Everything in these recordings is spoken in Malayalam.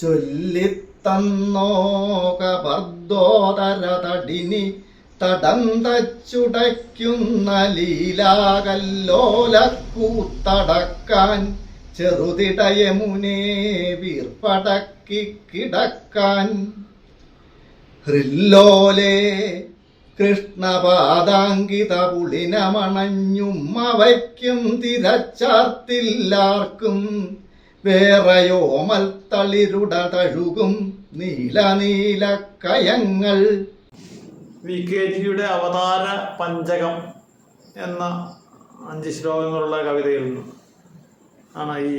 ചൊല്ലിത്തന്നോ തടന്തച്ചുടയ്ക്കുന്ന തടിനി തടം തച്ചുടയ്ക്കുന്ന ലീലാകല്ലോലക്കൂത്തടക്കാൻ ചെറുതിടയമുനെ വീർപ്പടക്കി കിടക്കാൻ. ഹൃല്ലോലേ കൃഷ്ണപാദാങ്കിത പുളിനമണഞ്ഞും അവയ്ക്കും തിരച്ചാർത്തില്ലാർക്കും വേറെയോമൽ മൽത്തളിരുടതഴുകും തഴുകും നീല നീല കയങ്ങൾ. വി കെ ജിയുടെ അവതാര പഞ്ചകം എന്ന അഞ്ച് ശ്ലോകങ്ങളുള്ള കവിതയിൽ നിന്ന് ആണ് ഈ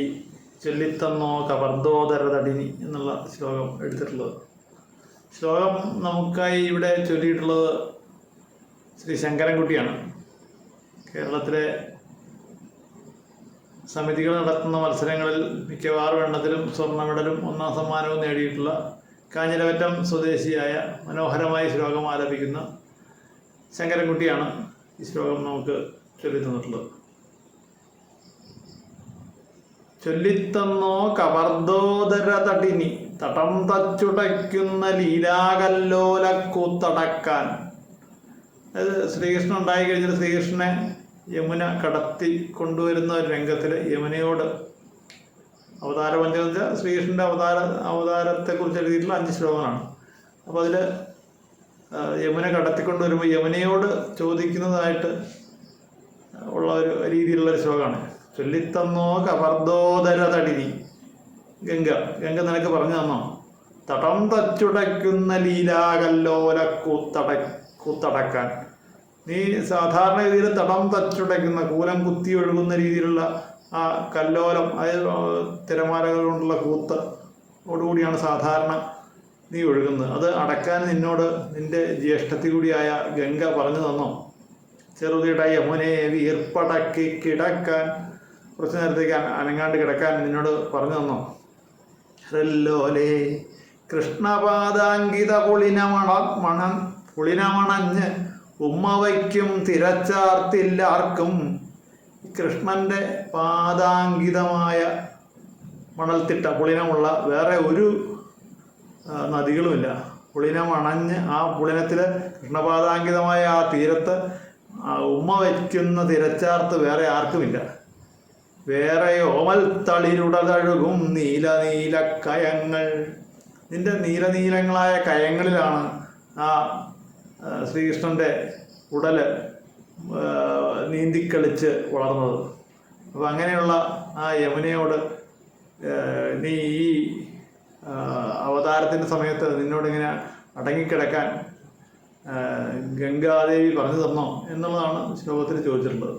ചൊല്ലിത്തന്നോ കവർദോദര തടിനി എന്നുള്ള ശ്ലോകം എടുത്തിട്ടുള്ളത് ശ്ലോകം നമുക്കായി ഇവിടെ ചൊല്ലിയിട്ടുള്ളത് ശ്രീ ശങ്കരൻകുട്ടിയാണ്. കേരളത്തിലെ സമിതികൾ നടത്തുന്ന മത്സരങ്ങളിൽ മിക്കവാറും എണ്ണത്തിലും സ്വർണ മെഡലും ഒന്നാം സമ്മാനവും നേടിയിട്ടുള്ള കാഞ്ഞിരവറ്റം സ്വദേശിയായ മനോഹരമായി ശ്ലോകം ആലപിക്കുന്ന ശങ്കരൻകുട്ടിയാണ് ഈ ശ്ലോകം നമുക്ക് ചൊല്ലി തന്നിട്ടുള്ളത് ചൊല്ലിത്തന്നോ കവർദോദര തടിനി തടം തച്ചുടയ്ക്കുന്ന ലീലാകല്ലോലക്കൂത്തടക്കാൻ. അത് ശ്രീകൃഷ്ണൻ ഉണ്ടായി കഴിഞ്ഞിട്ട് ശ്രീകൃഷ്ണനെ യമുന കടത്തി കൊണ്ടുവരുന്ന ഒരു രംഗത്തിൽ യമുനയോട് അവതാര പഞ്ചകത്തിൽ ശ്രീകൃഷ്ണന്റെ അവതാര അവതാരത്തെക്കുറിച്ച് എഴുതിയിട്ടുള്ള അഞ്ച് ശ്ലോകമാണ് അപ്പോൾ അതിൽ യമുന കടത്തിക്കൊണ്ട് വരുമ്പോൾ യമുനയോട് ചോദിക്കുന്നതായിട്ട് ഉള്ള ഒരു രീതിയിലുള്ള ഒരു ശ്ലോകമാണ്. ചൊല്ലിത്തന്നോ കവർദോദര തടിനി ഗംഗ ഗംഗ നിനക്ക് പറഞ്ഞു തന്നോ? തടം തച്ചുടയ്ക്കുന്ന ലീലാകല്ലോല കൂത്തട കൂത്തടക്കാൻ. നീ സാധാരണ രീതിയിൽ തടം തച്ചുടയ്ക്കുന്ന കൂലം കുത്തി ഒഴുകുന്ന രീതിയിലുള്ള ആ കല്ലോലം അതായത് തിരമാലകൾ കൊണ്ടുള്ള കൂത്ത് ഓടുകൂടിയാണ് സാധാരണ നീ ഒഴുകുന്നത്. അത് അടക്കാൻ നിന്നോട് നിന്റെ ജ്യേഷ്ഠത്തി കൂടിയായ ഗംഗ പറഞ്ഞു തന്നോ. ചെറുതിട യമുനെ വീർപ്പടക്കി കിടക്കാൻ കുറച്ച് നേരത്തേക്ക് അനങ്ങാണ്ട് കിടക്കാൻ നിന്നോട് പറഞ്ഞു തന്നോ. ഹ്രല്ലോലേ കൃഷ്ണപാദാങ്കിത പുളിനമണ മണൻ പുളിനമണഞ്ഞ് ഉമ്മ വയ്ക്കും തിരച്ചാർത്തില്ലാർക്കും കൃഷ്ണന്റെ പാദാങ്കിതമായ മണൽത്തിട്ട പുളിനമുള്ള വേറെ ഒരു നദികളുമില്ല. പുളിനം അണഞ്ഞ് ആ പുളിനത്തിലെ കൃഷ്ണപാദാങ്കിതമായ ആ തീരത്ത് ഉമ്മ വയ്ക്കുന്ന തിരച്ചാർത്ത് വേറെ ആർക്കുമില്ല. വേറെ ഓമൽ തളിരുടതഴുകും നീല നീല കയങ്ങൾ. നിന്റെ നീലനീലങ്ങളായ കയങ്ങളിലാണ് ആ ആ, ശ്രീകൃഷ്ണന്റെ ഉടൽ നീന്തിക്കളിച്ച് വളർന്നത്. അപ്പം അങ്ങനെയുള്ള ആ യമുനയോട് നീ ഈ അവതാരത്തിന്റെ സമയത്ത് നിന്നോടിങ്ങനെ അടങ്ങിക്കിടക്കാൻ ഗംഗാദേവി പറഞ്ഞു തന്നോ എന്നുള്ളതാണ് ശ്ലോകത്തിൽ ചോദിച്ചിട്ടുള്ളത്.